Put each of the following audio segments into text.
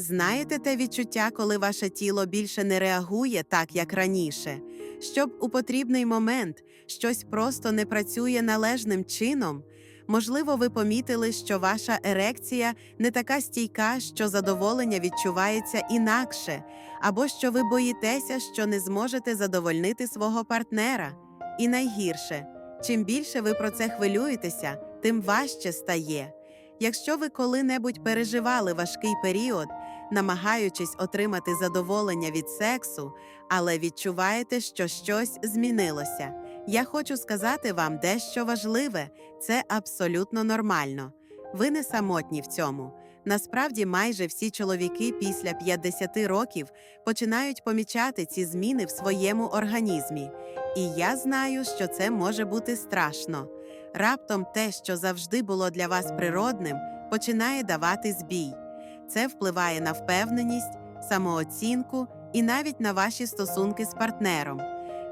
Знаєте те відчуття, коли ваше тіло більше не реагує так, як раніше, щоб у потрібний момент щось просто не працює належним чином? Можливо, ви помітили, що ваша ерекція не така стійка, що задоволення відчувається інакше, або що ви боїтеся, що не зможете задовольнити свого партнера. І найгірше, чим більше ви про це хвилюєтеся, тим важче стає. Якщо ви коли-небудь переживали важкий період, намагаючись отримати задоволення від сексу, але відчуваєте, що щось змінилося. Я хочу сказати вам дещо важливе це абсолютно нормально. Ви не самотні в цьому. Насправді, майже всі чоловіки після 50 років починають помічати ці зміни в своєму організмі. І я знаю, що це може бути страшно. Раптом те, що завжди було для вас природним, починає давати збій. Це впливає на впевненість, самооцінку і навіть на ваші стосунки з партнером.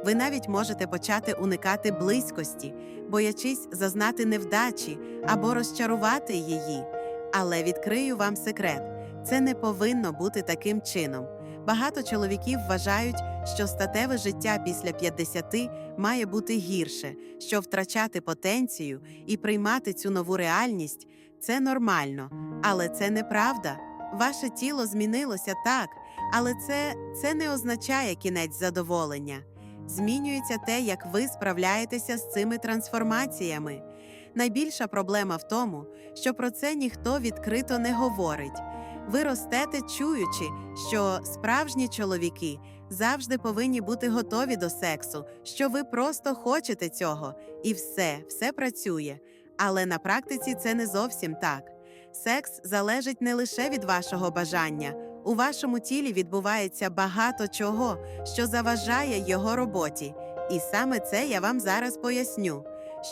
Ви навіть можете почати уникати близькості, боячись зазнати невдачі або розчарувати її. Але відкрию вам секрет: це не повинно бути таким чином. Багато чоловіків вважають, що статеве життя після 50 має бути гірше, що втрачати потенцію і приймати цю нову реальність це нормально, але це неправда. Ваше тіло змінилося так, але це, це не означає кінець задоволення. Змінюється те, як ви справляєтеся з цими трансформаціями. Найбільша проблема в тому, що про це ніхто відкрито не говорить. Ви ростете, чуючи, що справжні чоловіки завжди повинні бути готові до сексу, що ви просто хочете цього, і все, все працює. Але на практиці це не зовсім так. Секс залежить не лише від вашого бажання. У вашому тілі відбувається багато чого, що заважає його роботі. І саме це я вам зараз поясню,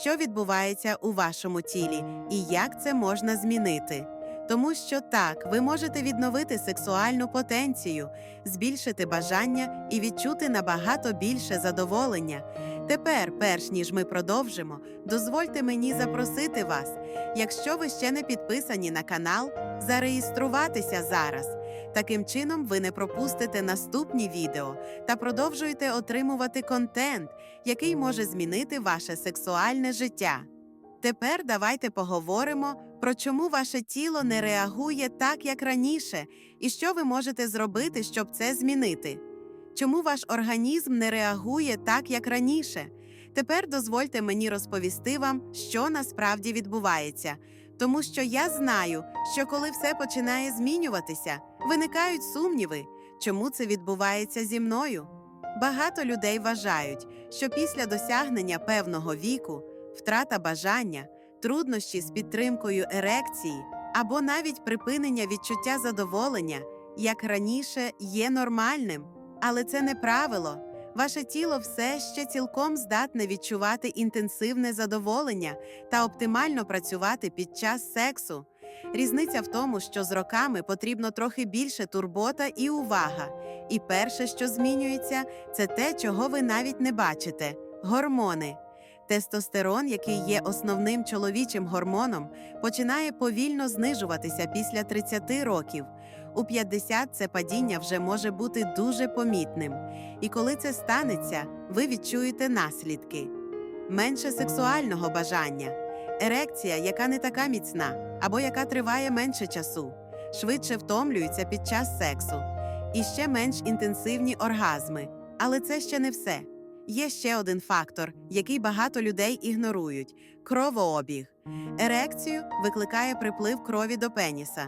що відбувається у вашому тілі і як це можна змінити. Тому що так, ви можете відновити сексуальну потенцію, збільшити бажання і відчути набагато більше задоволення. Тепер, перш ніж ми продовжимо, дозвольте мені запросити вас, якщо ви ще не підписані на канал, зареєструватися зараз. Таким чином, ви не пропустите наступні відео та продовжуєте отримувати контент, який може змінити ваше сексуальне життя. Тепер давайте поговоримо про чому ваше тіло не реагує так, як раніше, і що ви можете зробити, щоб це змінити. Чому ваш організм не реагує так, як раніше? Тепер дозвольте мені розповісти вам, що насправді відбувається, тому що я знаю, що коли все починає змінюватися, виникають сумніви, чому це відбувається зі мною. Багато людей вважають, що після досягнення певного віку втрата бажання, труднощі з підтримкою ерекції або навіть припинення відчуття задоволення, як раніше, є нормальним, але це не правило. Ваше тіло все ще цілком здатне відчувати інтенсивне задоволення та оптимально працювати під час сексу. Різниця в тому, що з роками потрібно трохи більше турбота і увага. І перше, що змінюється, це те, чого ви навіть не бачите гормони. Тестостерон, який є основним чоловічим гормоном, починає повільно знижуватися після 30 років. У 50 це падіння вже може бути дуже помітним. І коли це станеться, ви відчуєте наслідки: менше сексуального бажання, ерекція, яка не така міцна, або яка триває менше часу, швидше втомлюється під час сексу, і ще менш інтенсивні оргазми. Але це ще не все. Є ще один фактор, який багато людей ігнорують кровообіг. Ерекцію викликає приплив крові до пеніса.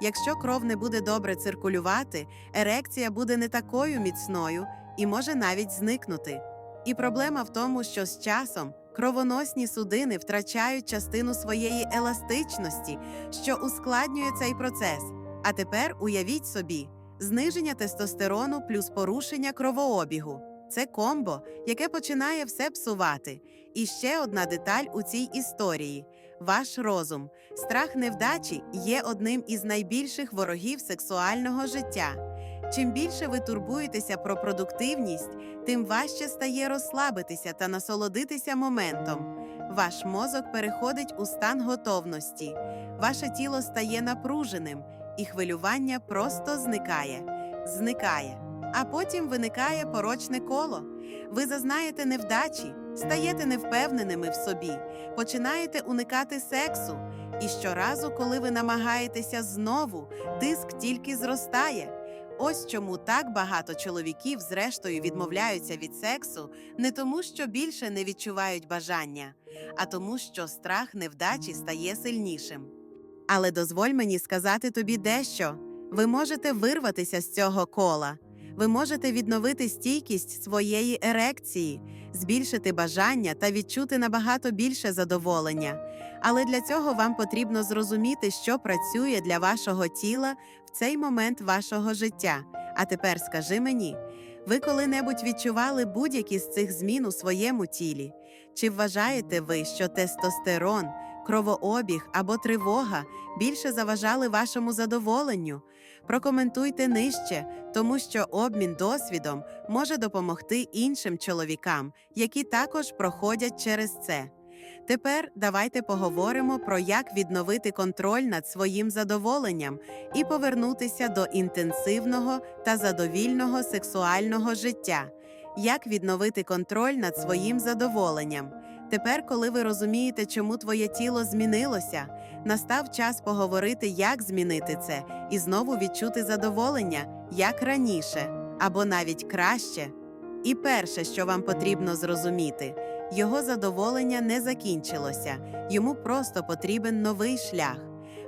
Якщо кров не буде добре циркулювати, ерекція буде не такою міцною і може навіть зникнути. І проблема в тому, що з часом кровоносні судини втрачають частину своєї еластичності, що ускладнює цей процес. А тепер уявіть собі, зниження тестостерону плюс порушення кровообігу. Це комбо, яке починає все псувати. І ще одна деталь у цій історії: ваш розум. Страх невдачі є одним із найбільших ворогів сексуального життя. Чим більше ви турбуєтеся про продуктивність, тим важче стає розслабитися та насолодитися моментом. Ваш мозок переходить у стан готовності, ваше тіло стає напруженим, і хвилювання просто зникає, зникає. А потім виникає порочне коло. Ви зазнаєте невдачі, стаєте невпевненими в собі, починаєте уникати сексу. І щоразу, коли ви намагаєтеся знову, тиск тільки зростає. Ось чому так багато чоловіків, зрештою, відмовляються від сексу не тому, що більше не відчувають бажання, а тому, що страх невдачі стає сильнішим. Але дозволь мені сказати тобі дещо: ви можете вирватися з цього кола. Ви можете відновити стійкість своєї ерекції, збільшити бажання та відчути набагато більше задоволення. Але для цього вам потрібно зрозуміти, що працює для вашого тіла в цей момент вашого життя. А тепер скажи мені, ви коли-небудь відчували будь-які з цих змін у своєму тілі? Чи вважаєте ви, що тестостерон, кровообіг або тривога більше заважали вашому задоволенню? Прокоментуйте нижче, тому що обмін досвідом може допомогти іншим чоловікам, які також проходять через це. Тепер давайте поговоримо про як відновити контроль над своїм задоволенням і повернутися до інтенсивного та задовільного сексуального життя. Як відновити контроль над своїм задоволенням? Тепер, коли ви розумієте, чому твоє тіло змінилося, настав час поговорити, як змінити це, і знову відчути задоволення, як раніше, або навіть краще. І перше, що вам потрібно зрозуміти, його задоволення не закінчилося, йому просто потрібен новий шлях.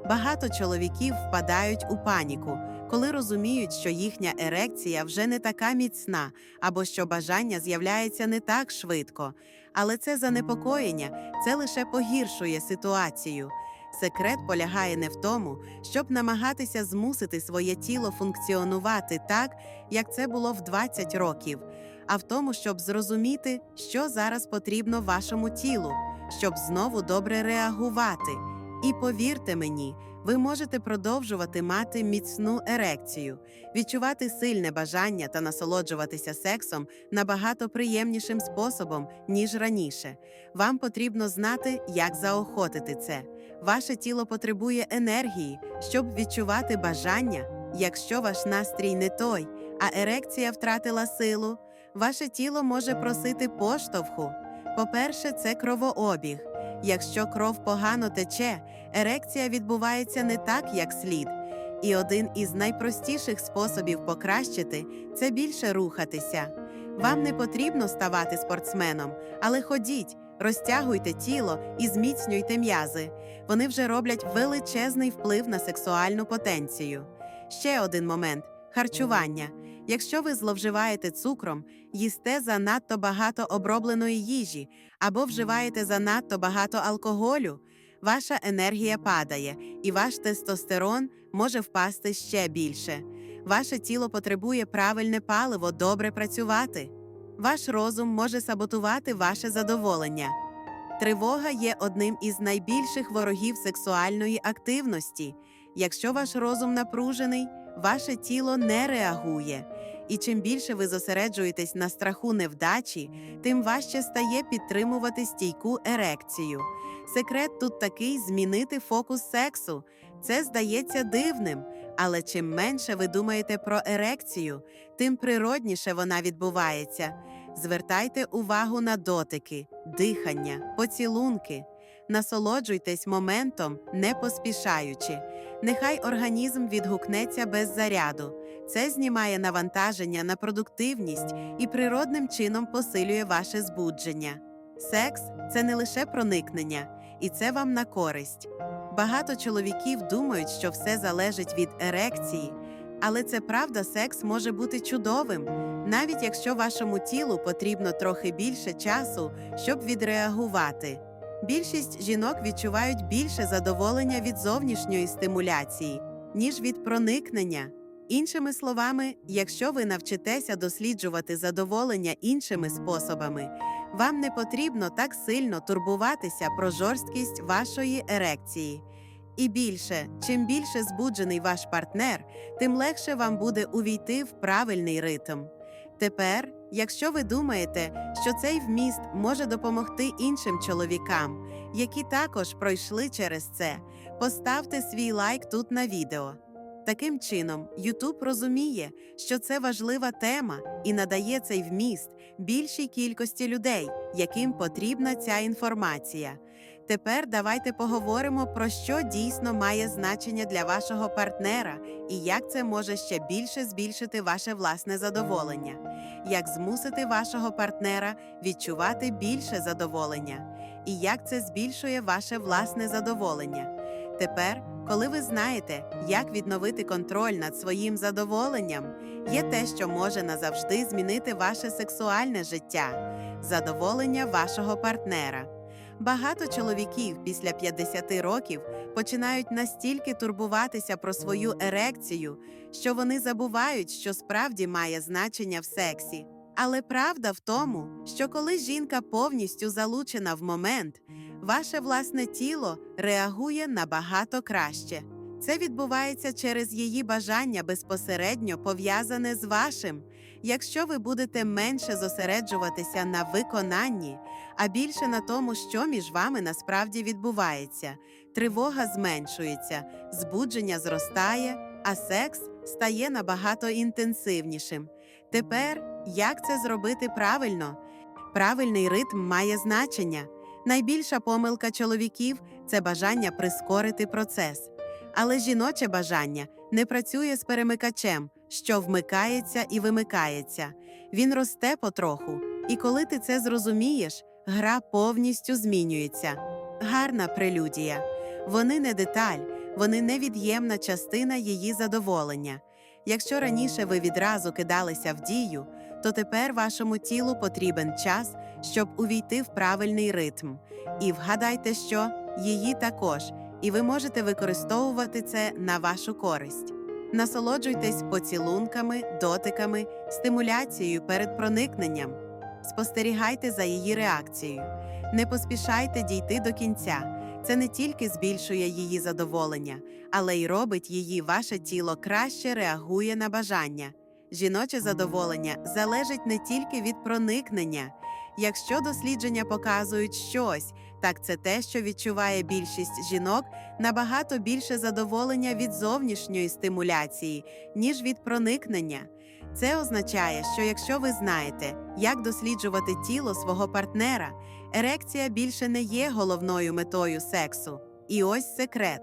Багато чоловіків впадають у паніку, коли розуміють, що їхня ерекція вже не така міцна, або що бажання з'являється не так швидко. Але це занепокоєння, це лише погіршує ситуацію. Секрет полягає не в тому, щоб намагатися змусити своє тіло функціонувати так, як це було в 20 років, а в тому, щоб зрозуміти, що зараз потрібно вашому тілу, щоб знову добре реагувати. І повірте мені, ви можете продовжувати мати міцну ерекцію, відчувати сильне бажання та насолоджуватися сексом набагато приємнішим способом, ніж раніше. Вам потрібно знати, як заохотити це. Ваше тіло потребує енергії, щоб відчувати бажання. Якщо ваш настрій не той, а ерекція втратила силу, ваше тіло може просити поштовху. По-перше, це кровообіг. Якщо кров погано тече, ерекція відбувається не так, як слід. І один із найпростіших способів покращити це більше рухатися. Вам не потрібно ставати спортсменом, але ходіть, розтягуйте тіло і зміцнюйте м'язи. Вони вже роблять величезний вплив на сексуальну потенцію. Ще один момент харчування. Якщо ви зловживаєте цукром, їсте занадто багато обробленої їжі або вживаєте занадто багато алкоголю, ваша енергія падає, і ваш тестостерон може впасти ще більше. Ваше тіло потребує правильне паливо добре працювати. Ваш розум може саботувати ваше задоволення. Тривога є одним із найбільших ворогів сексуальної активності. Якщо ваш розум напружений, ваше тіло не реагує. І чим більше ви зосереджуєтесь на страху невдачі, тим важче стає підтримувати стійку ерекцію. Секрет тут такий змінити фокус сексу. Це здається дивним, але чим менше ви думаєте про ерекцію, тим природніше вона відбувається. Звертайте увагу на дотики, дихання, поцілунки. Насолоджуйтесь моментом, не поспішаючи. Нехай організм відгукнеться без заряду. Це знімає навантаження на продуктивність і природним чином посилює ваше збудження. Секс це не лише проникнення, і це вам на користь. Багато чоловіків думають, що все залежить від ерекції, але це правда, секс може бути чудовим, навіть якщо вашому тілу потрібно трохи більше часу, щоб відреагувати. Більшість жінок відчувають більше задоволення від зовнішньої стимуляції, ніж від проникнення. Іншими словами, якщо ви навчитеся досліджувати задоволення іншими способами, вам не потрібно так сильно турбуватися про жорсткість вашої ерекції. І більше, чим більше збуджений ваш партнер, тим легше вам буде увійти в правильний ритм. Тепер, якщо ви думаєте, що цей вміст може допомогти іншим чоловікам, які також пройшли через це, поставте свій лайк тут на відео. Таким чином, YouTube розуміє, що це важлива тема і надає цей вміст більшій кількості людей, яким потрібна ця інформація. Тепер давайте поговоримо про що дійсно має значення для вашого партнера і як це може ще більше збільшити ваше власне задоволення, як змусити вашого партнера відчувати більше задоволення, і як це збільшує ваше власне задоволення. Тепер, коли ви знаєте, як відновити контроль над своїм задоволенням, є те, що може назавжди змінити ваше сексуальне життя, задоволення вашого партнера. Багато чоловіків після 50 років починають настільки турбуватися про свою ерекцію, що вони забувають, що справді має значення в сексі. Але правда в тому, що коли жінка повністю залучена в момент, ваше власне тіло реагує набагато краще. Це відбувається через її бажання безпосередньо пов'язане з вашим. Якщо ви будете менше зосереджуватися на виконанні, а більше на тому, що між вами насправді відбувається, тривога зменшується, збудження зростає, а секс стає набагато інтенсивнішим. Тепер як це зробити правильно? Правильний ритм має значення. Найбільша помилка чоловіків це бажання прискорити процес. Але жіноче бажання не працює з перемикачем, що вмикається і вимикається. Він росте потроху, і коли ти це зрозумієш, гра повністю змінюється. Гарна прелюдія. Вони не деталь, вони невід'ємна частина її задоволення. Якщо раніше ви відразу кидалися в дію, то тепер вашому тілу потрібен час, щоб увійти в правильний ритм. І вгадайте, що її також, і ви можете використовувати це на вашу користь. Насолоджуйтесь поцілунками, дотиками, стимуляцією перед проникненням. Спостерігайте за її реакцією. Не поспішайте дійти до кінця. Це не тільки збільшує її задоволення, але й робить її ваше тіло краще реагує на бажання. Жіноче задоволення залежить не тільки від проникнення. Якщо дослідження показують щось, так це те, що відчуває більшість жінок набагато більше задоволення від зовнішньої стимуляції, ніж від проникнення. Це означає, що якщо ви знаєте, як досліджувати тіло свого партнера, ерекція більше не є головною метою сексу. І ось секрет.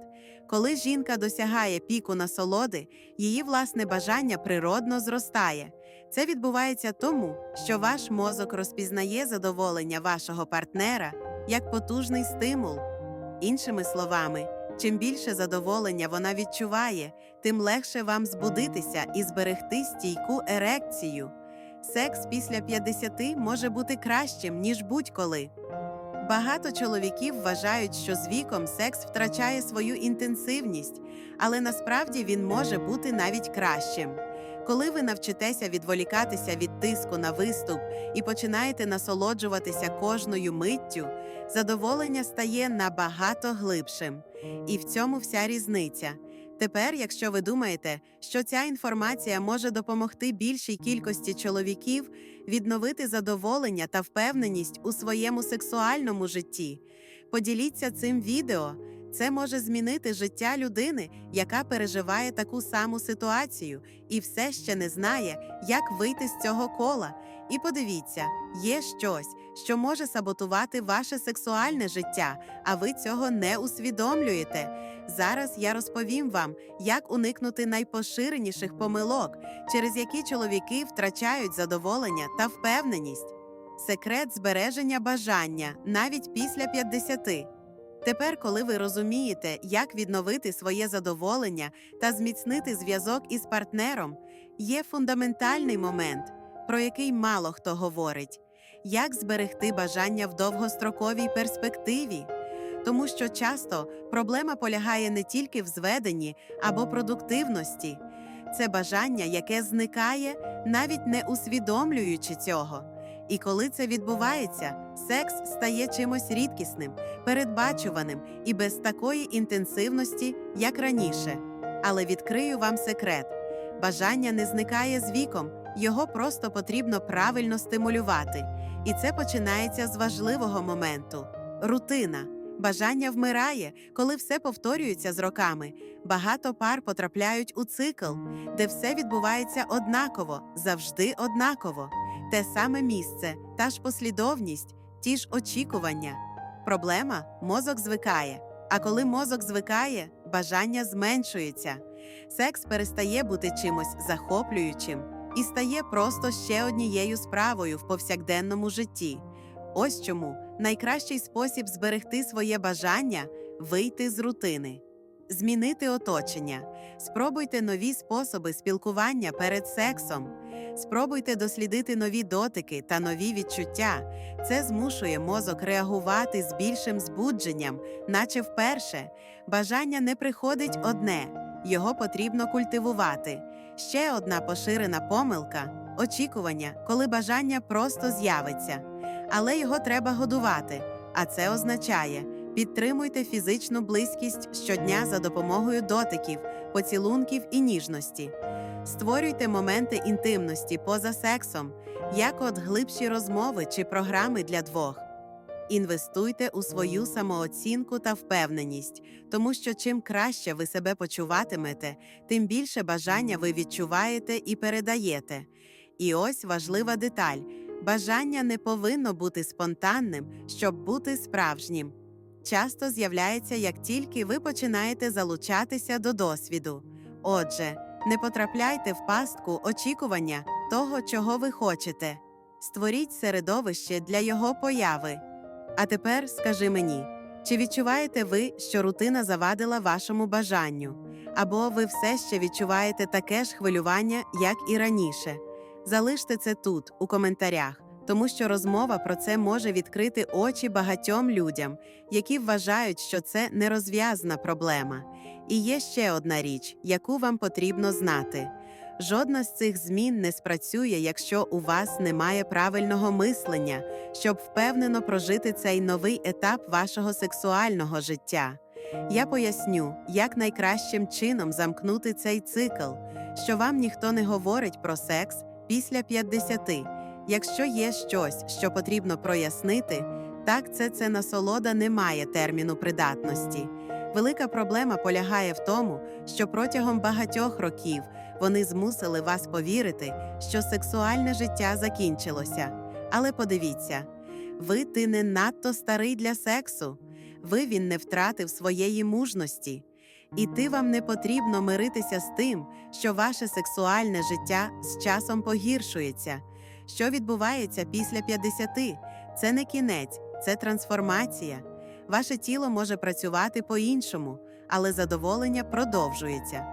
Коли жінка досягає піку насолоди, її власне бажання природно зростає. Це відбувається тому, що ваш мозок розпізнає задоволення вашого партнера як потужний стимул. Іншими словами, чим більше задоволення вона відчуває, тим легше вам збудитися і зберегти стійку ерекцію. Секс після 50 може бути кращим, ніж будь-коли. Багато чоловіків вважають, що з віком секс втрачає свою інтенсивність, але насправді він може бути навіть кращим. Коли ви навчитеся відволікатися від тиску на виступ і починаєте насолоджуватися кожною миттю, задоволення стає набагато глибшим. І в цьому вся різниця. Тепер, якщо ви думаєте, що ця інформація може допомогти більшій кількості чоловіків відновити задоволення та впевненість у своєму сексуальному житті, поділіться цим відео. Це може змінити життя людини, яка переживає таку саму ситуацію і все ще не знає, як вийти з цього кола. І подивіться, є щось, що може саботувати ваше сексуальне життя, а ви цього не усвідомлюєте. Зараз я розповім вам, як уникнути найпоширеніших помилок, через які чоловіки втрачають задоволення та впевненість. Секрет збереження бажання навіть після 50. Тепер, коли ви розумієте, як відновити своє задоволення та зміцнити зв'язок із партнером, є фундаментальний момент, про який мало хто говорить: як зберегти бажання в довгостроковій перспективі. Тому що часто проблема полягає не тільки в зведенні або продуктивності, це бажання, яке зникає, навіть не усвідомлюючи цього. І коли це відбувається, секс стає чимось рідкісним, передбачуваним і без такої інтенсивності, як раніше. Але відкрию вам секрет: бажання не зникає з віком, його просто потрібно правильно стимулювати. І це починається з важливого моменту рутина. Бажання вмирає, коли все повторюється з роками. Багато пар потрапляють у цикл, де все відбувається однаково, завжди однаково. Те саме місце, та ж послідовність, ті ж очікування. Проблема мозок звикає. А коли мозок звикає, бажання зменшується. Секс перестає бути чимось захоплюючим і стає просто ще однією справою в повсякденному житті. Ось чому найкращий спосіб зберегти своє бажання вийти з рутини, змінити оточення, спробуйте нові способи спілкування перед сексом, спробуйте дослідити нові дотики та нові відчуття. Це змушує мозок реагувати з більшим збудженням, наче вперше. Бажання не приходить одне, його потрібно культивувати. Ще одна поширена помилка очікування, коли бажання просто з'явиться. Але його треба годувати, а це означає підтримуйте фізичну близькість щодня за допомогою дотиків, поцілунків і ніжності. Створюйте моменти інтимності поза сексом, як от глибші розмови чи програми для двох. Інвестуйте у свою самооцінку та впевненість, тому що чим краще ви себе почуватимете, тим більше бажання ви відчуваєте і передаєте. І ось важлива деталь: бажання не повинно бути спонтанним, щоб бути справжнім. Часто з'являється, як тільки ви починаєте залучатися до досвіду. Отже, не потрапляйте в пастку очікування того, чого ви хочете. Створіть середовище для його появи. А тепер скажи мені, чи відчуваєте ви, що рутина завадила вашому бажанню? Або ви все ще відчуваєте таке ж хвилювання, як і раніше? Залиште це тут, у коментарях, тому що розмова про це може відкрити очі багатьом людям, які вважають, що це нерозв'язна проблема. І є ще одна річ, яку вам потрібно знати. Жодна з цих змін не спрацює, якщо у вас немає правильного мислення, щоб впевнено прожити цей новий етап вашого сексуального життя. Я поясню, як найкращим чином замкнути цей цикл, що вам ніхто не говорить про секс після 50. Якщо є щось, що потрібно прояснити, так це це насолода не має терміну придатності. Велика проблема полягає в тому, що протягом багатьох років вони змусили вас повірити, що сексуальне життя закінчилося. Але подивіться, ви ти не надто старий для сексу, ви він не втратив своєї мужності, і ти вам не потрібно миритися з тим, що ваше сексуальне життя з часом погіршується. Що відбувається після 50? Це не кінець, це трансформація. Ваше тіло може працювати по-іншому, але задоволення продовжується.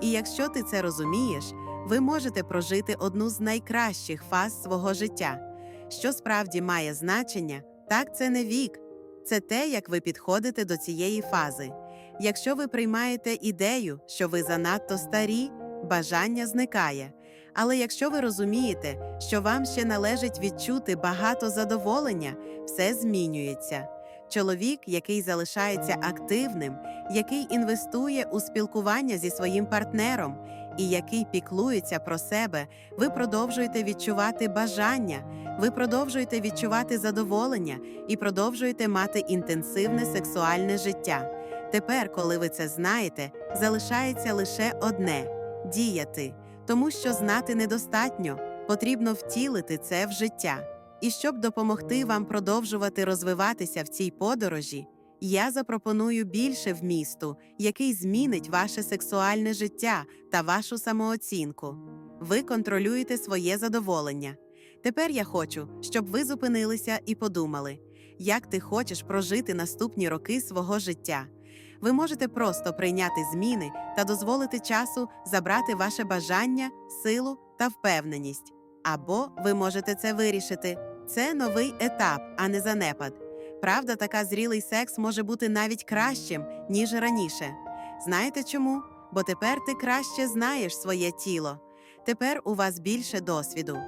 І якщо ти це розумієш, ви можете прожити одну з найкращих фаз свого життя. Що справді має значення, так це не вік, це те, як ви підходите до цієї фази. Якщо ви приймаєте ідею, що ви занадто старі, бажання зникає. Але якщо ви розумієте, що вам ще належить відчути багато задоволення, все змінюється. Чоловік, який залишається активним, який інвестує у спілкування зі своїм партнером і який піклується про себе, ви продовжуєте відчувати бажання, ви продовжуєте відчувати задоволення і продовжуєте мати інтенсивне сексуальне життя. Тепер, коли ви це знаєте, залишається лише одне діяти, тому що знати недостатньо, потрібно втілити це в життя. І щоб допомогти вам продовжувати розвиватися в цій подорожі, я запропоную більше вмісту, який змінить ваше сексуальне життя та вашу самооцінку. Ви контролюєте своє задоволення. Тепер я хочу, щоб ви зупинилися і подумали, як ти хочеш прожити наступні роки свого життя. Ви можете просто прийняти зміни та дозволити часу забрати ваше бажання, силу та впевненість. Або ви можете це вирішити. Це новий етап, а не занепад. Правда, така зрілий секс може бути навіть кращим, ніж раніше. Знаєте чому? Бо тепер ти краще знаєш своє тіло. Тепер у вас більше досвіду.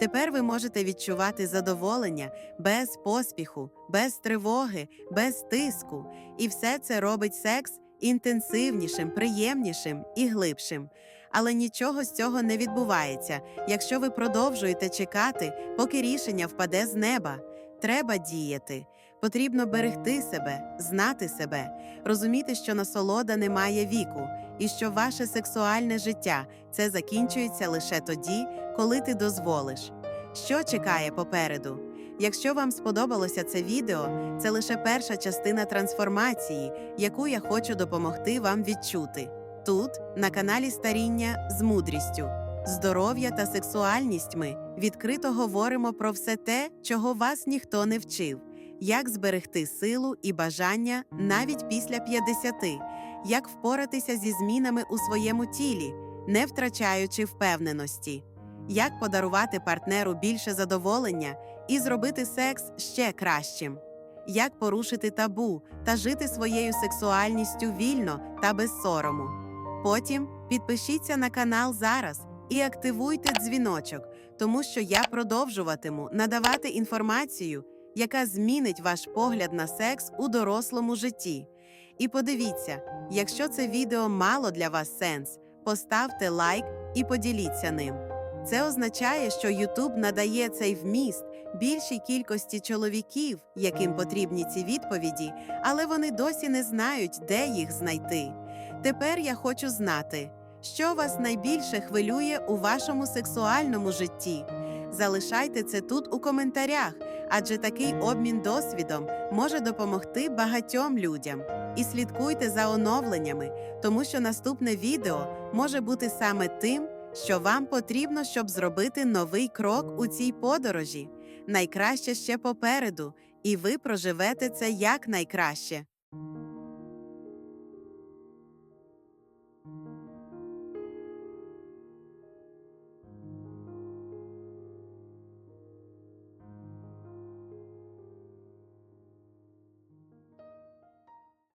Тепер ви можете відчувати задоволення без поспіху, без тривоги, без тиску. І все це робить секс інтенсивнішим, приємнішим і глибшим. Але нічого з цього не відбувається, якщо ви продовжуєте чекати, поки рішення впаде з неба. Треба діяти. Потрібно берегти себе, знати себе, розуміти, що насолода не має віку, і що ваше сексуальне життя це закінчується лише тоді, коли ти дозволиш. Що чекає попереду? Якщо вам сподобалося це відео, це лише перша частина трансформації, яку я хочу допомогти вам відчути. Тут, на каналі Старіння з мудрістю, здоров'я та сексуальність ми відкрито говоримо про все те, чого вас ніхто не вчив, як зберегти силу і бажання навіть після 50, як впоратися зі змінами у своєму тілі, не втрачаючи впевненості, як подарувати партнеру більше задоволення і зробити секс ще кращим, як порушити табу та жити своєю сексуальністю вільно та без сорому. Потім підпишіться на канал зараз і активуйте дзвіночок, тому що я продовжуватиму надавати інформацію, яка змінить ваш погляд на секс у дорослому житті. І подивіться, якщо це відео мало для вас сенс, поставте лайк і поділіться ним. Це означає, що YouTube надає цей вміст більшій кількості чоловіків, яким потрібні ці відповіді, але вони досі не знають, де їх знайти. Тепер я хочу знати, що вас найбільше хвилює у вашому сексуальному житті. Залишайте це тут у коментарях, адже такий обмін досвідом може допомогти багатьом людям. І слідкуйте за оновленнями, тому що наступне відео може бути саме тим, що вам потрібно, щоб зробити новий крок у цій подорожі. Найкраще ще попереду, і ви проживете це якнайкраще.